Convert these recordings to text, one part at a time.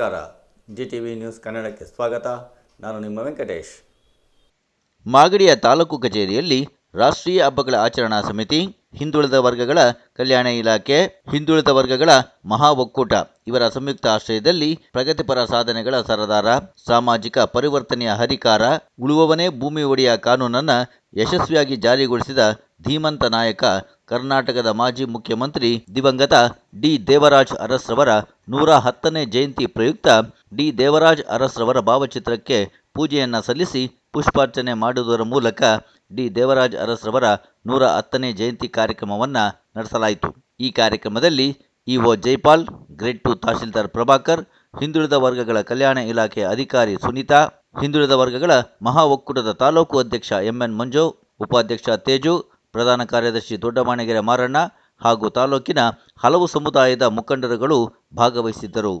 ನಮಸ್ಕಾರ. G T V news ಕನ್ನಡಕ್ಕೆ ಸ್ವಾಗತ. ನಾನು ನಿಮ್ಮ ವೆಂಕಟೇಶ್. ಮಾಗಡಿಯ ತಾಲೂಕು ಕಚೇರಿಯಲ್ಲಿ ರಾಷ್ಟ್ರೀಯ ಹಬ್ಬಗಳ ಆಚರಣಾ ಸಮಿತಿ, ಹಿಂದುಳಿದ ವರ್ಗಗಳ ಕಲ್ಯಾಣ ಇಲಾಖೆ, ಹಿಂದುಳಿದ ವರ್ಗಗಳ ಮಹಾ ಒಕ್ಕೂಟ ಇವರ ಸಂಯುಕ್ತ ಆಶ್ರಯದಲ್ಲಿ ಪ್ರಗತಿಪರ ಸಾಧನೆಗಳ ಸರದಾರ, ಸಾಮಾಜಿಕ ಪರಿವರ್ತನೆಯ ಹರಿಕಾರ, ಉಳುವವನೇ ಭೂಮಿ ಒಡೆಯ ಕಾನೂನನ್ನು ಯಶಸ್ವಿಯಾಗಿ ಜಾರಿಗೊಳಿಸಿದ ಧೀಮಂತ ನಾಯಕ ಕರ್ನಾಟಕದ ಮಾಜಿ ಮುಖ್ಯಮಂತ್ರಿ ದಿವಂಗತ ಡಿ ದೇವರಾಜ್ ಅರಸ್ರವರ ನೂರ ಹತ್ತನೇ ಜಯಂತಿ ಪ್ರಯುಕ್ತ ಡಿ. ದೇವರಾಜ್ ಅರಸ್ರವರ ಭಾವಚಿತ್ರಕ್ಕೆ ಪೂಜೆಯನ್ನು ಸಲ್ಲಿಸಿ ಪುಷ್ಪಾರ್ಚನೆ ಮಾಡುವುದರ ಮೂಲಕ ಡಿ. ದೇವರಾಜ್ ಅರಸ್ರವರ ನೂರ ಹತ್ತನೇ ಜಯಂತಿ ಕಾರ್ಯಕ್ರಮವನ್ನು ನಡೆಸಲಾಯಿತು. ಈ ಕಾರ್ಯಕ್ರಮದಲ್ಲಿ EO Jaipal, grade two tahsildar Prabhakar, ಹಿಂದುಳಿದ ವರ್ಗಗಳ ಕಲ್ಯಾಣ ಇಲಾಖೆ ಅಧಿಕಾರಿ ಸುನೀತಾ, ಹಿಂದುಳಿದ ವರ್ಗಗಳ ಮಹಾ ಒಕ್ಕೂಟದ ತಾಲೂಕು ಅಧ್ಯಕ್ಷ ಎಂಎನ್ ಮಂಜು, ಉಪಾಧ್ಯಕ್ಷ ತೇಜು, ಪ್ರಧಾನ ಕಾರ್ಯದರ್ಶಿ ದೊಡ್ಡಮಾಣಗೆರೆ ಮಾರಣ್ಣ ಹಾಗೂ ತಾಲೂಕಿನ ಹಲವು ಸಮುದಾಯದ ಮುಖಂಡರುಗಳು ಭಾಗವಹಿಸಿದ್ದರು.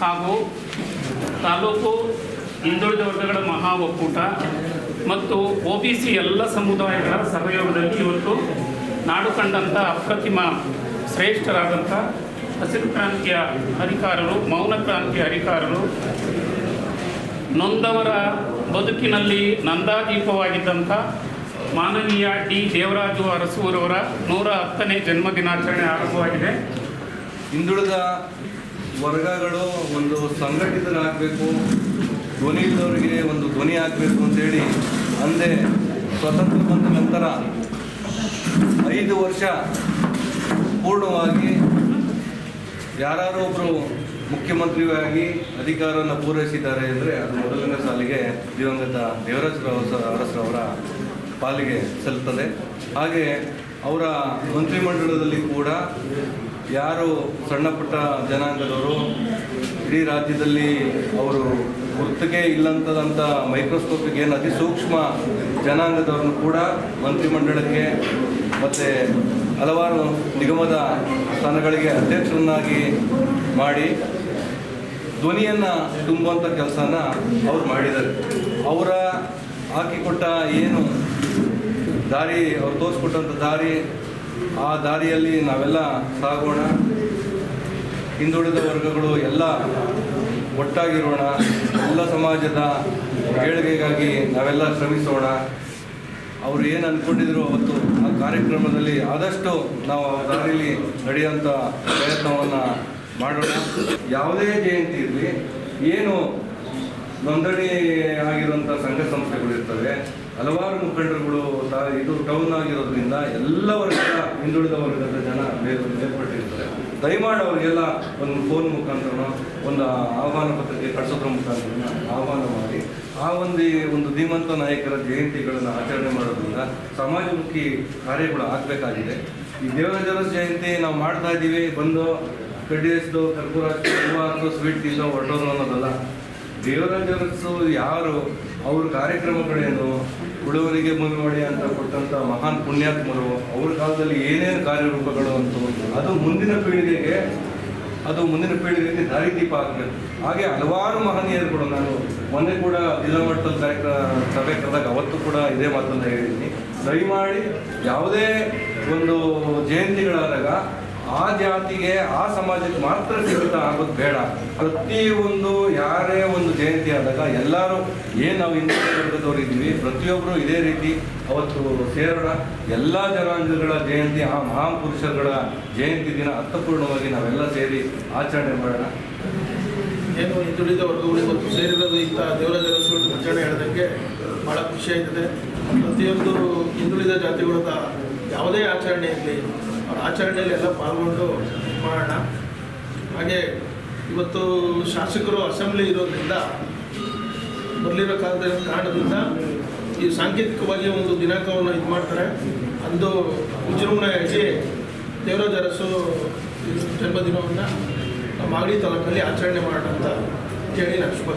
ಹಾಗೂ ತಾಲೂಕು ಹಿಂದುಳಿದ ವರ್ಗಗಳ ಮಹಾ ಒಕ್ಕೂಟ ಮತ್ತು ಒ ಬಿ ಸಿ ಎಲ್ಲ ಸಮುದಾಯಗಳ ಸಹಯೋಗದಲ್ಲಿ ಇವತ್ತು ನಾಡು ಕಂಡಂಥ ಅಪ್ರತಿಮ ಶ್ರೇಷ್ಠರಾದಂಥ ಹಸಿರು ಕ್ರಾಂತಿಯ ಹರಿಕಾರರು ಮೌನ ಕ್ರಾಂತಿಯ ಹರಿಕಾರರು ನೊಂದವರ ಬದುಕಿನಲ್ಲಿ ನಂದಾದೀಪವಾಗಿದ್ದಂಥ ಮಾನವೀಯ ಡಿ ದೇವರಾಜು ಅರಸೂರವರ ನೂರ ಹತ್ತನೇ ಜನ್ಮದಿನಾಚರಣೆ ಆರಂಭವಾಗಿದೆ. ಹಿಂದುಳಿದ ವರ್ಗಗಳು ಒಂದು ಸಂಘಟಿತರಾಗಬೇಕು ಧ್ವನಿ ಇದ್ದವರಿಗೆ ಒಂದು ಧ್ವನಿ ಆಗಬೇಕು ಅಂತೇಳಿ ಅಂದೇ ಸ್ವತಂತ್ರ ಬಂದ ನಂತರ ಐದು ವರ್ಷ ಪೂರ್ಣವಾಗಿ ಯಾರು ಒಬ್ಬರು ಮುಖ್ಯಮಂತ್ರಿಯಾಗಿ ಅಧಿಕಾರವನ್ನು ಪೂರೈಸಿದ್ದಾರೆ ಅಂದರೆ ಅದು ಮೊದಲನೇ ಸಾಲಿಗೆ ದಿವಂಗತ ದೇವರಾಜ ಅರಸರವರ ಪಾಲಿಗೆ ಸಲ್ಲುತ್ತದೆ. ಹಾಗೆ ಅವರ ಮಂತ್ರಿಮಂಡಲದಲ್ಲಿ ಕೂಡ ಯಾರು ಸಣ್ಣ ಪುಟ್ಟ ಜನಾಂಗದವರು? ಇಡೀ ರಾಜ್ಯದಲ್ಲಿ ಅವರು ಗುರುತಿಗೆ ಇಲ್ಲಂತದಂಥ ಮೈಕ್ರೋಸ್ಕೋಪಿಗೆ ಏನು ಅತಿ ಸೂಕ್ಷ್ಮ ಜನಾಂಗದವ್ರನ್ನು ಕೂಡ ಮಂತ್ರಿಮಂಡಲಕ್ಕೆ ಮತ್ತು ಹಲವಾರು ನಿಗಮದ ಸ್ಥಾನಗಳಿಗೆ ಅಧ್ಯಕ್ಷರನ್ನಾಗಿ ಮಾಡಿ ಧ್ವನಿಯನ್ನು ತುಂಬುವಂಥ ಕೆಲಸನ ಅವ್ರು ಮಾಡಿದ್ದಾರೆ. ಅವರ ಹಾಕಿಕೊಟ್ಟ ಏನು ದಾರಿ, ಅವ್ರು ತೋರಿಸ್ಕೊಟ್ಟಂಥ ದಾರಿ ಆ ದಾರಿಯಲ್ಲಿ ನಾವೆಲ್ಲ ಸಾಗೋಣ. ಹಿಂದುಳಿದ ವರ್ಗಗಳು ಎಲ್ಲ ಒಟ್ಟಾಗಿರೋಣ. ಎಲ್ಲ ಸಮಾಜದ ಏಳಿಗೆಗಾಗಿ ನಾವೆಲ್ಲ ಶ್ರಮಿಸೋಣ. ಅವರು ಏನು ಅಂದ್ಕೊಂಡಿದ್ರು ಅವತ್ತು ಆ ಕಾರ್ಯಕ್ರಮದಲ್ಲಿ ಆದಷ್ಟು ನಾವು ಆ ದಾರಿಯಲ್ಲಿ ನಡೆಯುವಂಥ ಪ್ರಯತ್ನವನ್ನು ಮಾಡೋಣ. ಯಾವುದೇ ಜಯಂತಿ ಇರಲಿ, ಏನು ನೋಂದಣಿ ಆಗಿರುವಂಥ ಸಂಘ ಸಂಸ್ಥೆಗಳು ಇರ್ತವೆ ಹಲವಾರು ಮುಖಂಡರುಗಳು ಇದು ಟೌನ್ ಆಗಿರೋದ್ರಿಂದ ಎಲ್ಲ ವರ್ಗದ, ಹಿಂದುಳಿದ ವರ್ಗದ ಜನ ಬೇರೆ ಬೇರ್ಪಟ್ಟಿರ್ತಾರೆ ದಯಮಾಡಿ ಅವರಿಗೆಲ್ಲ ಒಂದು ಫೋನ್ ಮುಖಾಂತರ ಒಂದು ಆಹ್ವಾನ ಪತ್ರಿಕೆ ಕಳಿಸೋದ್ರ ಮುಖಾಂತರ ಆಹ್ವಾನ ಮಾಡಿ, ಆ ಒಂದು ಒಂದು ಧೀಮಂತ ನಾಯಕರ ಜಯಂತಿಗಳನ್ನು ಆಚರಣೆ ಮಾಡೋದ್ರಿಂದ ಸಮಾಜಮುಖಿ ಕಾರ್ಯಗಳು ಆಗಬೇಕಾಗಿದೆ. ಈ ದೇವರಾಜರ ಜಯಂತಿ ನಾವು ಮಾಡ್ತಾ ಇದ್ದೀವಿ, ಬಂದು ಕಡ್ಡಿ ಹಚ್ಚಿದು ಕರ್ಪೂರ ಹೂವು ಸ್ವೀಟ್ ತಿಂದು ಹೊಟ್ಟೋದು ಅನ್ನೋದಲ್ಲ. ದೇವರಾಜರಸು ಯಾರು? ಅವ್ರ ಕಾರ್ಯಕ್ರಮಗಳೇನು? ಉಳುವರಿಗೆ ಮನೆ ಒಡೆಯ ಅಂತ ಕೊಟ್ಟಂತ ಮಹಾನ್ ಪುಣ್ಯಾತ್ಮರು, ಅವ್ರ ಕಾಲದಲ್ಲಿ ಏನೇನು ಕಾರ್ಯರೂಪಗಳು ಅಂತ ಅದು ಮುಂದಿನ ಪೀಳಿಗೆಗೆ, ಅದು ಮುಂದಿನ ಪೀಳಿಗೆಗೆ ದಾರಿದೀಪ ಆಗಬೇಕು ಹಾಗೆ ಹಲವಾರು ಮಹನೀಯರುಗಳು ನಾನು ಮೊನ್ನೆ ಕೂಡ ಜಿಲ್ಲಾ ಮಟ್ಟದ ಕಾರ್ಯಕ್ರಮ ಸಭೆ ಕರೆದಾಗ ಅವತ್ತು ಕೂಡ ಇದೇ ಮಾತನ್ನ ಹೇಳಿದ್ದೀನಿ. ದಯಮಾಡಿ ಯಾವುದೇ ಒಂದು ಜಯಂತಿಗಳಾದಾಗ ಆ ಜಾತಿಗೆ, ಆ ಸಮಾಜಕ್ಕೆ ಮಾತ್ರ ಸೀಮಿತ ಆಗೋದು ಬೇಡ. ಪ್ರತಿಯೊಂದು, ಯಾರೇ ಒಂದು ಜಯಂತಿ ಆದಾಗ ಎಲ್ಲರೂ ಏನು ನಾವು ಹಿಂದುಳಿದ ವರ್ಗದವ್ರು ಇದ್ದೀವಿ ಪ್ರತಿಯೊಬ್ಬರು ಇದೇ ರೀತಿ ಅವತ್ತು ಸೇರೋಣ. ಎಲ್ಲ ಜನಾಂಗಗಳ ಜಯಂತಿ, ಆ ಮಹಾಪುರುಷರುಗಳ ಜಯಂತಿ ದಿನ ಅರ್ಥಪೂರ್ಣವಾಗಿ ನಾವೆಲ್ಲ ಸೇರಿ ಆಚರಣೆ ಮಾಡೋಣ. ಏನು ಹಿಂದುಳಿದ ವರ್ಗಗಳು ಇವತ್ತು ಸೇರಿರೋದು ಇಂಥ ದೇವರ ದೇವಸ್ಥಾನ ಆಚರಣೆ ಹೇಳೋದಕ್ಕೆ ಭಾಳ ಖುಷಿ ಆಯ್ತದೆ. ಪ್ರತಿಯೊಂದು ಹಿಂದುಳಿದ ಜಾತಿಗಳ ಯಾವುದೇ ಆಚರಣೆ ಇರಲಿ ಆಚರಣೆಯಲ್ಲಿ ಎಲ್ಲ ಪಾಲ್ಗೊಂಡು ಮಾಡೋಣ. ಹಾಗೆ ಇವತ್ತು ಶಾಸಕರು ಅಸೆಂಬ್ಲಿ ಇರೋದ್ರಿಂದ, ಬರಲಿರೋ ಕಾಲದ ಕಾರಣದಿಂದ ಈ ಸಾಂಕೇತಿಕವಾಗಿ ಒಂದು ದಿನಾಂಕವನ್ನು ಇದು ಮಾಡ್ತಾರೆ. ಅಂದು ವಿಜೃಂಭಣೆಯಾಗಿ ದೇವರಾಜ ಅರಸು ಜನ್ಮದಿನವನ್ನು ನಮ್ಮ ಮಾಗಡಿ ತಾಲೂಕಲ್ಲಿ ಆಚರಣೆ ಮಾಡೋಣ ಅಂತ ಕೇಳಿ ನಾನು ಶುಭ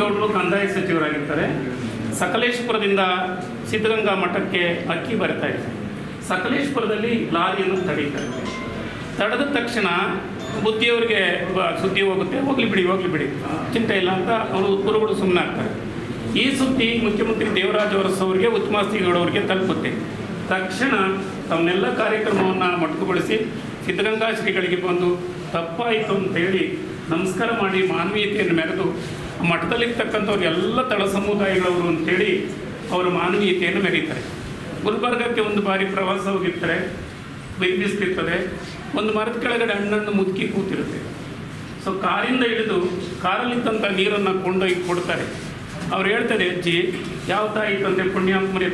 ಗೌಡರು ಕಂದಾಯ ಸಚಿವರಾಗಿರ್ತಾರೆ. ಸಕಲೇಶಪುರದಿಂದ ಸಿದ್ಧಗಂಗಾ ಮಠಕ್ಕೆ ಅಕ್ಕಿ ಬರ್ತಾ ಇದೆ ಸಕಲೇಶ್ಪುರದಲ್ಲಿ ಲಾರಿಯನ್ನು ತಡೀತಾರೆ. ತಡೆದ ತಕ್ಷಣ ಬುದ್ಧಿಯವರಿಗೆ ಸುದ್ದಿ ಹೋಗುತ್ತೆ, ಹೋಗ್ಲಿ ಬಿಡಿ ಹೋಗ್ಲಿ ಬಿಡಿ. ಚಿಂತೆ ಇಲ್ಲ ಅಂತ ಅವರು ಗುರುಗಳು ಸುಮ್ಮನೆ ಆಗ್ತಾರೆ. ಈ ಸುದ್ದಿ ಮುಖ್ಯಮಂತ್ರಿ ದೇವರಾಜ ಅರಸು ಅವರಿಗೆ ಉತ್ತಮಾಸ್ತಿಗೌಡವರಿಗೆ ತಲುಪುತ್ತೆ. ತಕ್ಷಣ ತಮ್ಮೆಲ್ಲ ಕಾರ್ಯಕ್ರಮವನ್ನು ಮೊಟಕುಗೊಳಿಸಿ ಸಿದ್ಧಗಂಗಾ ಶ್ರೀಗಳಿಗೆ ಬಂದು, ತಪ್ಪಾಯಿತು ಅಂತೇಳಿ ನಮಸ್ಕಾರ ಮಾಡಿ ಮಾನವೀಯತೆಯನ್ನು ಮೆರೆದು ಮಠದಲ್ಲಿರ್ತಕ್ಕಂಥವ್ರು ಎಲ್ಲ ತಳ ಸಮುದಾಯಗಳವರು ಅಂತೇಳಿ ಅವರ ಮಾನವೀಯತೆಯನ್ನು ಮೆರೀತಾರೆ. ಗುಲ್ಬರ್ಗಕ್ಕೆ ಒಂದು ಬಾರಿ ಪ್ರವಾಸ ಹೋಗಿರ್ತಾರೆ. ಬಿಸಿಲಿರ್ತದೆ ಒಂದು ಮರದ ಕೆಳಗಡೆ ಹಣ್ಣನ್ನು ಮುದುಕಿ ಕೂತಿರುತ್ತೆ. ಸೊ ಕಾರಿಂದ ಹಿಡಿದು ಕಾರಲ್ಲಿದ್ದಂಥ ನೀರನ್ನು ಕೊಂಡೊಯ್ದು ಕೊಡ್ತಾರೆ. ಅವ್ರು ಹೇಳ್ತಾರೆ, ಅಜ್ಜಿ, ಯಾವ ತಾಯಿ ತಂದೆ ಪುಣ್ಯಾತ್ಮರಿ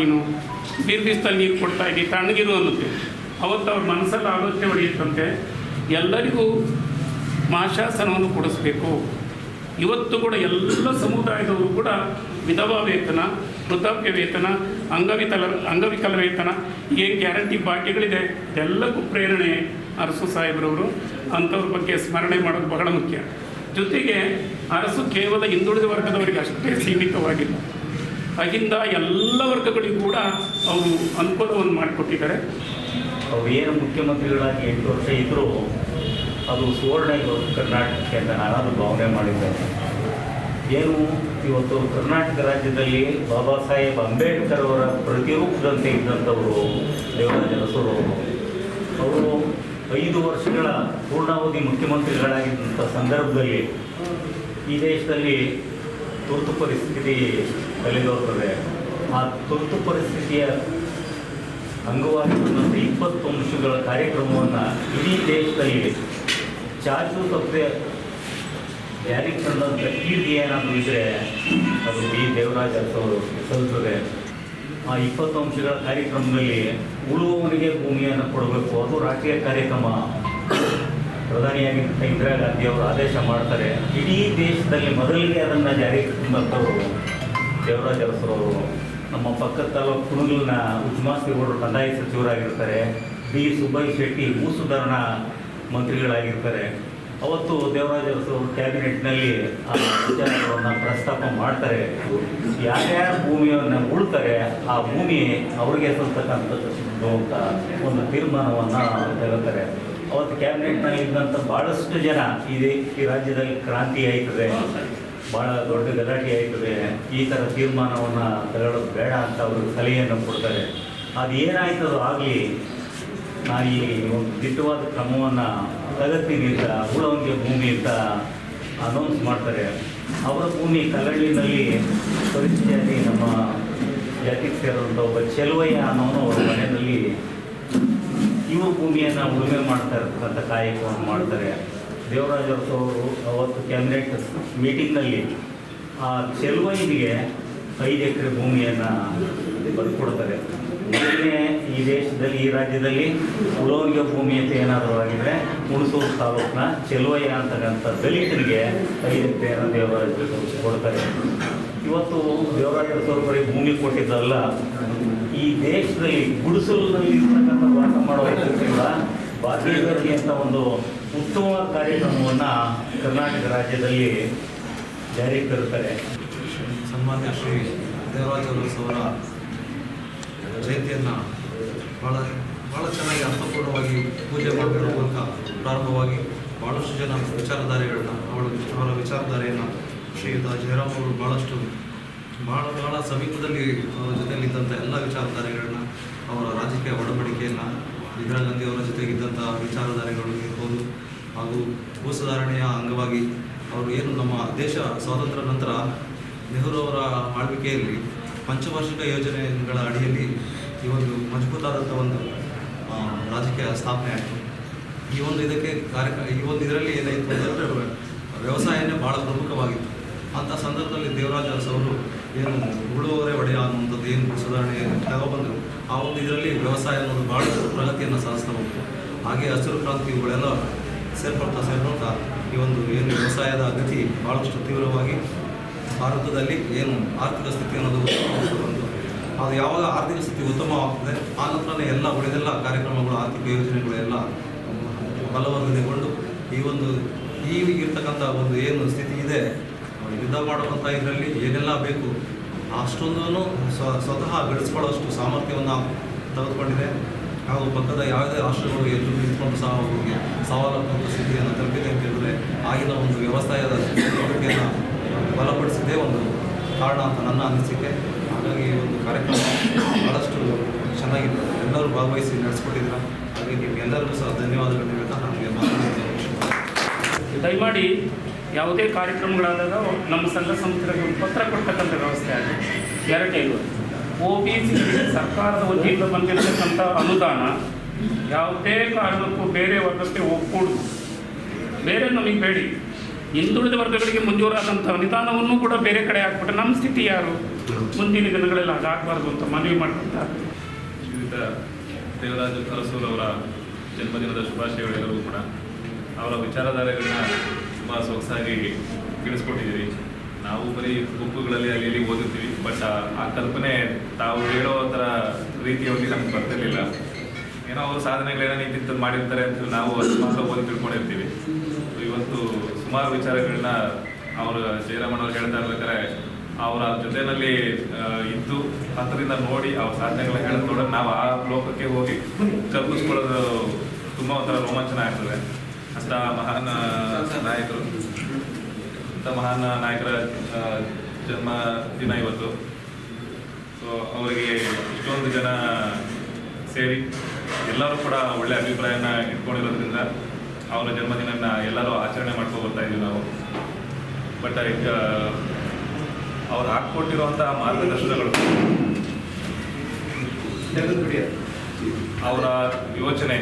ನೀನು? ಬೀರ್ಬಿಸ್ತಲ್ಲಿ ನೀರು ಕೊಡ್ತಾ ಇದ್ದೀವಿ ತಣ್ಣಗಿರು ಅನ್ನುತ್ತೆ. ಅವತ್ತು ಅವ್ರ ಮನಸ್ಸಲ್ಲಿ ಆಲೋಚನೆ ಹೊಡೆಯುತ್ತಂತೆ, ಎಲ್ಲರಿಗೂ ಮಾಶಾಸನವನ್ನು ಕೊಡಿಸ್ಬೇಕು. ಇವತ್ತು ಕೂಡ ಎಲ್ಲ ಸಮುದಾಯದವರು ಕೂಡ ವಿಧವಾ ವೇತನ ವೃದ್ಧಾಪ್ಯ ವೇತನ ಅಂಗವಿಕಲ ಅಂಗವಿಕಲ ವೇತನ ಏನು ಗ್ಯಾರಂಟಿ ಭಾಗ್ಯಗಳಿದೆ? ಇದೆಲ್ಲಕ್ಕೂ ಪ್ರೇರಣೆ ಅರಸು ಸಾಹೇಬ್ರವರು. ಅಂಥವ್ರ ಬಗ್ಗೆ ಸ್ಮರಣೆ ಮಾಡೋದು ಬಹಳ ಮುಖ್ಯ. ಜೊತೆಗೆ ಅರಸು ಕೇವಲ ಹಿಂದುಳಿದ ವರ್ಗದವರಿಗೆ ಅಷ್ಟೇ ಸೀಮಿತವಾಗಿಲ್ಲ. ಅಗಿಂದ ಎಲ್ಲ ವರ್ಗಗಳಿಗೂ ಕೂಡ ಅವರು ಅನುಕೂಲವನ್ನು ಮಾಡಿಕೊಟ್ಟಿದ್ದಾರೆ. ಅವರು ಏನು ಮುಖ್ಯಮಂತ್ರಿಗಳಾಗಿ ಎಂಟು ವರ್ಷ ಇದ್ದರೂ ಅದು ಸುವರ್ಣ ಕರ್ನಾಟಕಕ್ಕೆ ಅಂತ ನಾನಾದರೂ ಭಾವನೆ ಮಾಡಿದ್ದೇನೆ ಏನು ಇವತ್ತು ಕರ್ನಾಟಕ ರಾಜ್ಯದಲ್ಲಿ ಬಾಬಾ ಸಾಹೇಬ್ ಅಂಬೇಡ್ಕರ್ ಅವರ ಪ್ರತಿರೂಪದಂತೆ ಇದ್ದಂಥವರು ದೇವರಾಜ ಅವರು. ಐದು ವರ್ಷಗಳ ಪೂರ್ಣಾವಧಿ ಮುಖ್ಯಮಂತ್ರಿಗಳಾಗಿದ್ದಂಥ ಸಂದರ್ಭದಲ್ಲಿ ಈ ದೇಶದಲ್ಲಿ ತುರ್ತು ಪರಿಸ್ಥಿತಿ ತಲೆದೋರ್ತದೆ ಆ ತುರ್ತು ಪರಿಸ್ಥಿತಿಯ ಅಂಗವಾಗಿ ಬಂದಂಥ ಇಪ್ಪತ್ತು ಅಂಶಗಳ ಕಾರ್ಯಕ್ರಮವನ್ನು ಇಡೀ ದೇಶದಲ್ಲಿ ಚಾಚು ತಪ್ಪದೆ ಜಾರಿಗೆ ತಂದಂಥ ಕೀರ್ತಿ ಏನಾದರೂ ಇದ್ದರೆ ಅದು ಬಿ. ದೇವರಾಜ್ ಅವರು ಸಲ್ತದೆ ಆ ಇಪ್ಪತ್ತು ಅಂಶಗಳ ಕಾರ್ಯಕ್ರಮದಲ್ಲಿ ಉಳುವವನಿಗೆ ಭೂಮಿಯನ್ನು ಕೊಡಬೇಕು. ಅದು ರಾಷ್ಟ್ರೀಯ ಕಾರ್ಯಕ್ರಮ. ಪ್ರಧಾನಿಯಾಗಿದ್ದ ಇಂದಿರಾ ಗಾಂಧಿ ಅವರು ಆದೇಶ ಮಾಡ್ತಾರೆ. ಇಡೀ ದೇಶದಲ್ಲಿ ಮೊದಲಿಗೆ ಅದನ್ನು ಜಾರಿಗೆ ತಂದಂಥವರು ದೇವರಾಜ್ ಅರಸರವರು ನಮ್ಮ ಪಕ್ಕದ ತಾಲೂಕು ಕುಣಗಲ್ನ ಉಜ್ಮಾಸ್ತಿಗೌಡರು ಕಂದಾಯ ಸಚಿವರಾಗಿರ್ತಾರೆ. ಬಿ. ಸುಬ್ಬಯ್ಯ ಶೆಟ್ಟಿ ಭೂ ಸುಧಾರಣಾ ಮಂತ್ರಿಗಳಾಗಿರ್ತಾರೆ. ಅವತ್ತು ದೇವರಾಜ ಅರಸರು ಕ್ಯಾಬಿನೆಟ್ನಲ್ಲಿ, ಆ, ವಿಚಾರಗಳನ್ನು ಪ್ರಸ್ತಾಪ ಮಾಡ್ತಾರೆ. ಯಾರ್ಯಾರು ಭೂಮಿಯನ್ನು ಉಳ್ತಾರೆ, ಆ ಭೂಮಿ ಅವ್ರಿಗೆ ಸಲ್ತಕ್ಕಂಥದ್ದು ಅಂತ ಒಂದು ತೀರ್ಮಾನವನ್ನು ತಗೋತಾರೆ ಅವತ್ತು ಕ್ಯಾಬಿನೆಟ್ನಲ್ಲಿ ಇದ್ದಂಥ ಭಾಳಷ್ಟು ಜನ ಇದೆ ಈ ರಾಜ್ಯದಲ್ಲಿ ಕ್ರಾಂತಿ ಆಯ್ತದೆ ಭಾಳ ದೊಡ್ಡ ಗಲಾಟೆ ಆಯ್ತದೆ, ಈ ಥರ ತೀರ್ಮಾನವನ್ನು ತಗೊಳ್ಳೋದು ಬೇಡ ಅಂತ ಅವರು ಸಲಹೆಯನ್ನು ಕೊಡ್ತಾರೆ. ಅದು ಏನಾಯ್ತದೋ ಆಗಲಿ ನಾನು ಈ ಒಂದು ದಿಟ್ಟವಾದ ಕ್ರಮವನ್ನು ತಗತ್ತೀನಿ ಉಳವಂಗಿ ಭೂಮಿ ಅಂತ ಅನೌನ್ಸ್ ಮಾಡ್ತಾರೆ. ಅವರ ಭೂಮಿ ಕಲ್ಲಳ್ಳಿನಲ್ಲಿ ಪರಿಸ್ಥಿತಿಯಲ್ಲಿ ನಮ್ಮ ಜಾತಿಗೆ ಸೇರಿದಂಥ ಒಬ್ಬ ಚೆಲುವಯ್ಯ ಅನ್ನೋನು ಅವರ ಮನೆಯಲ್ಲಿ ಇವ್ರ ಭೂಮಿಯನ್ನು ಉಳುಮೆ ಮಾಡ್ತಾ ಇರ್ತಕ್ಕಂಥ ಕಾಯಕವನ್ನು ಮಾಡ್ತಾರೆ. ದೇವರಾಜ ಅವರು ಅವತ್ತು ಕ್ಯಾಬಿನೆಟ್ ಮೀಟಿಂಗ್ನಲ್ಲಿ ಆ ಚೆಲುವಯ್ಯನಿಗೆ ಐದು ಎಕರೆ ಭೂಮಿಯನ್ನು ಬರ್ಕೊಡ್ತಾರೆ ಈ ದೇಶದಲ್ಲಿ, ಈ ರಾಜ್ಯದಲ್ಲಿ ಉಳವನಿಗೆ ಭೂಮಿ ಅಂತ ಏನಾದರೂ ಆಗಿದ್ರೆ ಹುಣಸೂರು ತಾಲೂಕಿನ ಚೆಲುವಯ್ಯ ಅಂತಕ್ಕಂಥ ದಲಿತರಿಗೆ ಐದು ಎಕರೆಯನ್ನು ದೇವರಾಜ ಅರಸು ಕೊಡ್ತಾರೆ. ಇವತ್ತು ದೇವರಾಜ ಬರೀ ಭೂಮಿ ಕೊಟ್ಟಿದ್ದಲ್ಲ, ಈ ದೇಶದಲ್ಲಿ ಗುಡಿಸಲಿನಲ್ಲಿ ಇರ್ತಕ್ಕಂಥ ವಾಸ ಮಾಡುವ ಬಾಕಿ ಅಂತ ಒಂದು ಉತ್ತಮ ಕಾರ್ಯಕ್ರಮವನ್ನು ಕರ್ನಾಟಕ ರಾಜ್ಯದಲ್ಲಿ ಜಾರಿಗೆ ತರುತ್ತಾರೆ ಸನ್ಮಾನ್ಯ ಶ್ರೀ ದೇವರಾಜ ಅವರ ಜಯಂತಿಯನ್ನು ಭಾಳ ಭಾಳ ಚೆನ್ನಾಗಿ ಅರ್ಥಪೂರ್ಣವಾಗಿ ಪೂಜೆ ಮಾಡಿರುವ ಮೂಲಕ ಪ್ರಾರಂಭವಾಗಿ ಭಾಳಷ್ಟು ಜನ ವಿಚಾರಧಾರೆಗಳನ್ನ, ಅವಳ, ಅವರ ವಿಚಾರಧಾರೆಯನ್ನು ಶ್ರೀಯುತ ಜಯರಾಮ್ ಅವರು ಭಾಳಷ್ಟು ಭಾಳ ಭಾಳ ಸಮೀಪದಲ್ಲಿ ಅವರ ಜೊತೆಯಲ್ಲಿದ್ದಂಥ ಎಲ್ಲ ವಿಚಾರಧಾರೆಗಳನ್ನ, ಅವರ ರಾಜಕೀಯ ಒಡಂಬಡಿಕೆಯನ್ನು, ಇಂದಿರಾ ಗಾಂಧಿ ಅವರ ಜೊತೆಗಿದ್ದಂಥ ವಿಚಾರಧಾರೆಗಳು ಇರ್ಬೋದು, ಹಾಗೂ ಭೂ ಸುಧಾರಣೆಯ ಅಂಗವಾಗಿ ಅವರು ಏನು ನಮ್ಮ ದೇಶ ಸ್ವಾತಂತ್ರ್ಯ ನಂತರ ನೆಹರು ಅವರ ಆಳ್ವಿಕೆಯಲ್ಲಿ ಪಂಚವಾರ್ಷಿಕ ಯೋಜನೆಗಳ ಅಡಿಯಲ್ಲಿ ಈ ಒಂದು ಮಜಬೂತಾದಂಥ ಒಂದು ರಾಜಕೀಯ ಸ್ಥಾಪನೆ ಆಯಿತು. ಈ ಒಂದು ಇದಕ್ಕೆ ಕಾರ್ಯ ಈ ಒಂದು ಇದರಲ್ಲಿ ಏನಾಯಿತು ಅಂತಂದರೆ ವ್ಯವಸಾಯನೇ ಭಾಳ ಪ್ರಮುಖವಾಗಿತ್ತು. ಅಂಥ ಸಂದರ್ಭದಲ್ಲಿ ದೇವರಾಜ ಅವರು ಏನು ಉಳುವವರೇ ಒಡೆಯ ಅನ್ನುವಂಥದ್ದು ಏನು ಸುಧಾರಣೆ ತಗೊಬಂದರು ಆ ಒಂದು ಇದರಲ್ಲಿ ವ್ಯವಸಾಯ ಅನ್ನೋದು ಭಾಳ ಪ್ರಗತಿಯನ್ನು ಸಾಧಿಸ್ತಾ ಹೋಗ್ತು ಹಾಗೆ ಹಸಿರು ಕ್ರಾಂತಿ ಇವುಗಳೆಲ್ಲ ಸೇರ್ಪಡ್ತಾ ಸೇರ್ಕೊಳ್ತಾ ಈ ಒಂದು ಏನು ವ್ಯವಸಾಯದ ಅಗತಿ ಭಾಳಷ್ಟು ತೀವ್ರವಾಗಿ ಭಾರತದಲ್ಲಿ ಏನು ಆರ್ಥಿಕ ಸ್ಥಿತಿ ಅನ್ನೋದು ಅದು ಯಾವಾಗ ಆರ್ಥಿಕ ಸ್ಥಿತಿ ಉತ್ತಮವಾಗ್ತದೆ, ಆ ನಂತರನೇ ಎಲ್ಲ ಉಳಿದೆಲ್ಲ ಕಾರ್ಯಕ್ರಮಗಳು, ಆರ್ಥಿಕ ಯೋಜನೆಗಳು ಎಲ್ಲ ಬಲವರ್ಧನೆಗೊಂಡು ಈ ಒಂದು ಈ ಇರ್ತಕ್ಕಂಥ ಒಂದು ಏನು ಸ್ಥಿತಿ ಇದೆ ಯುದ್ಧ ಮಾಡುವಂಥ ಇದರಲ್ಲಿ ಏನೆಲ್ಲ ಬೇಕು, ಅಷ್ಟೊಂದನ್ನು ಸ್ವ, ಸ್ವತಃ ಗಳಿಸ್ಕೊಳ್ಳೋಷ್ಟು ಸಾಮರ್ಥ್ಯವನ್ನು ತೆಗೆದುಕೊಂಡಿದೆ. ಹಾಗೂ ಪಕ್ಕದ ಯಾವುದೇ ರಾಷ್ಟ್ರಗಳು ಎದುರು ನಿಂತ್ಕೊಂಡು ಸಹ ಅವರಿಗೆ ಸವಾಲಾತ್ಮಕ ಸ್ಥಿತಿಯನ್ನು ತಲುಪಿದೆ ಅಂತ ಹೇಳಿದ್ರೆ, ಆಗಿನ ಒಂದು ವ್ಯವಸಾಯದ ಚಟುವಟಿಕೆಯನ್ನು ಬಲಪಡಿಸಿದ್ದೇ ಒಂದು ಕಾರಣ ಅಂತ ನನ್ನ ಅನಿಸಿಕೆ. ಹಾಗಾಗಿ ಕಾರ್ಯಕ್ರಮ ಭಾಳಷ್ಟು ಚೆನ್ನಾಗಿತ್ತು ಎಲ್ಲರೂ ಭಾಗವಹಿಸಿ ನಡೆಸ್ಕೊಟ್ಟಿದ್ರ ಹಾಗೆ ನಿಮ್ಗೆಲ್ಲರಿಗೂ ಸಹ ಧನ್ಯವಾದಗಳು ಹೇಳ್ತಾ ನಮಗೆ ದಯಮಾಡಿ ಯಾವುದೇ ಕಾರ್ಯಕ್ರಮಗಳಾದಾಗ ನಮ್ಮ ಸಂಘ ಸಂಸ್ಥೆಗಳಿಗೆ ಒಂದು ಪತ್ರ ಕೊಡ್ತಕ್ಕಂಥ ವ್ಯವಸ್ಥೆ ಆಗಿದೆ. ಎರಡನೇದು ಒ ಬಿ ಸಿ ಸರ್ಕಾರದ ವತಿಯಿಂದ ಬಂದಿರತಕ್ಕಂಥ ಅನುದಾನ ಯಾವುದೇ ಕಾರಣಕ್ಕೂ ಬೇರೆ ವರ್ಗಕ್ಕೆ ಹೋಗ್ಕೂಡ್ದು ಬೇರೆ ನಮಗೆ ಬೇಡಿ. ಹಿಂದುಳಿದ ವರ್ಗಗಳಿಗೆ ಮಂಜೂರಾದಂಥ ಅನುದಾನವನ್ನು ಕೂಡ ಬೇರೆ ಕಡೆ ಹಾಕ್ಬಿಟ್ಟು ನಮ್ಮ ಸ್ಥಿತಿ ಯಾರು? ಮುಂದಿನ ದಿನಗಳಲ್ಲಿ ಅದಾಗಬಾರ್ದು ಅಂತ ಮನವಿ ಮಾಡ್ಕೊತಾರೆ ಶ್ರೀಯುತ ದೇವರಾಜ ಅರಸೂರವರ ಜನ್ಮದಿನದ ಶುಭಾಶಯಗಳು ಎಲ್ಲರೂ ಕೂಡ. ಅವರ ವಿಚಾರಧಾರೆಗಳನ್ನ ತುಂಬ ಸೊಗಸಾಗಿ ತಿಳಿಸ್ಕೊಟ್ಟಿದ್ದೀರಿ. ನಾವು ಬರೀ ಬುಕ್ಕುಗಳಲ್ಲಿ ಅಲ್ಲಿ ಇಲ್ಲಿ ಓದುತ್ತೀವಿ. ಬಟ್ ಆ ಕಲ್ಪನೆ ತಾವು ಹೇಳೋ ಥರ ರೀತಿಯಲ್ಲಿ ನಮ್ಗೆ ಬರ್ತಿರ್ಲಿಲ್ಲ. ಏನೋ ಅವ್ರ ಸಾಧನೆಗಳೇನೋ ನಿಂತಿಂತದ್ದು ಮಾಡಿರ್ತಾರೆ ಅಂತ ನಾವು ಅದು ಮಾತ್ರ ಓದಿ ತಿಳ್ಕೊಂಡಿರ್ತೀವಿ. ಇವತ್ತು ಸುಮಾರು ವಿಚಾರಗಳನ್ನ ಅವರು ಜಯರಾಮಣ್ಣವ್ರು ಹೇಳ್ತಾ ಇರ್ಬೇಕಾದ್ರೆ ಅವರ ಜೊತೆಯಲ್ಲಿ ಇದ್ದು ಹತ್ತರಿಂದ ನೋಡಿ ಅವ್ರ ಸಾಧನೆಗಳ ಹೇಳಿದ ನಾವು ಆ ಲೋಕಕ್ಕೆ ಹೋಗಿ ಕಲ್ಪಿಸ್ಕೊಳ್ಳೋದು ತುಂಬ ಒಂಥರ ರೋಮಾಂಚನ ಆಗ್ತದೆ. ಅಂತ ಮಹಾನ್ ನಾಯಕರು. ಅಂತ ಮಹಾನ್ ನಾಯಕರ ಜನ್ಮ ದಿನ ಇವತ್ತು. ಸೊ ಅವರಿಗೆ ಇಷ್ಟೊಂದು ಜನ ಸೇರಿ ಎಲ್ಲರೂ ಕೂಡ ಒಳ್ಳೆ ಅಭಿಪ್ರಾಯನ ಇಟ್ಕೊಂಡಿರೋದ್ರಿಂದ ಅವರ ಜನ್ಮದಿನ ಎಲ್ಲರೂ ಆಚರಣೆ ಮಾಡ್ಕೊ ಬರ್ತಾ ನಾವು. ಬಟ್ ಈಗ ಅವ್ರು ಹಾಕ್ಕೊಟ್ಟಿರುವಂಥ ಮಾರ್ಗದರ್ಶನಗಳು. ಅವರ ಯೋಚನೆ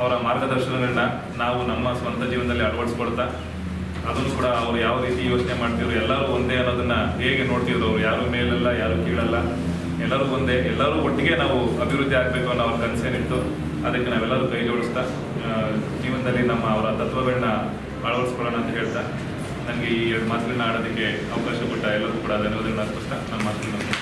ಅವರ ಮಾರ್ಗದರ್ಶನಗಳನ್ನ ನಾವು ನಮ್ಮ ಸ್ವಂತ ಜೀವನದಲ್ಲಿ ಅಳವಡಿಸ್ಕೊಳ್ತಾ ಅದನ್ನು ಕೂಡ ಅವ್ರು ಯಾವ ರೀತಿ ಯೋಚನೆ ಮಾಡ್ತಿದ್ರು ಎಲ್ಲರೂ ಒಂದೇ ಅನ್ನೋದನ್ನ ಹೇಗೆ ನೋಡ್ತಿದ್ರು ಅವ್ರು? ಯಾರು ಮೇಲಲ್ಲ ಯಾರು ಕೀಳಲ್ಲ? ಎಲ್ಲರೂ ಒಂದೇ ಎಲ್ಲರೂ ಒಟ್ಟಿಗೆ ನಾವು ಅಭಿವೃದ್ಧಿ ಆಗಬೇಕು ಅನ್ನೋ ಅವ್ರ ಕನಸೇನಿತ್ತು ಅದಕ್ಕೆ ನಾವೆಲ್ಲರೂ ಕೈ ಜೋಡಿಸ್ತಾ ಜೀವನದಲ್ಲಿ ನಮ್ಮ ಅವರ ತತ್ವಗಳನ್ನ ಅಳವಡಿಸ್ಕೊಳ್ಳೋಣ ಅಂತ ಹೇಳ್ತಾ ನನಗೆ ಈ ಎರಡು ಮಾತುಗಳನ್ನ ಆಡೋದಕ್ಕೆ ಅವಕಾಶ ಕೊಟ್ಟ ಎಲ್ಲರೂ ಕೂಡ ಧನ್ಯವಾದಗಳನ್ನ ಅರ್ಪಿಸ್ತಾ ನನ್ನ ಮಾತುಗಳನ್ನ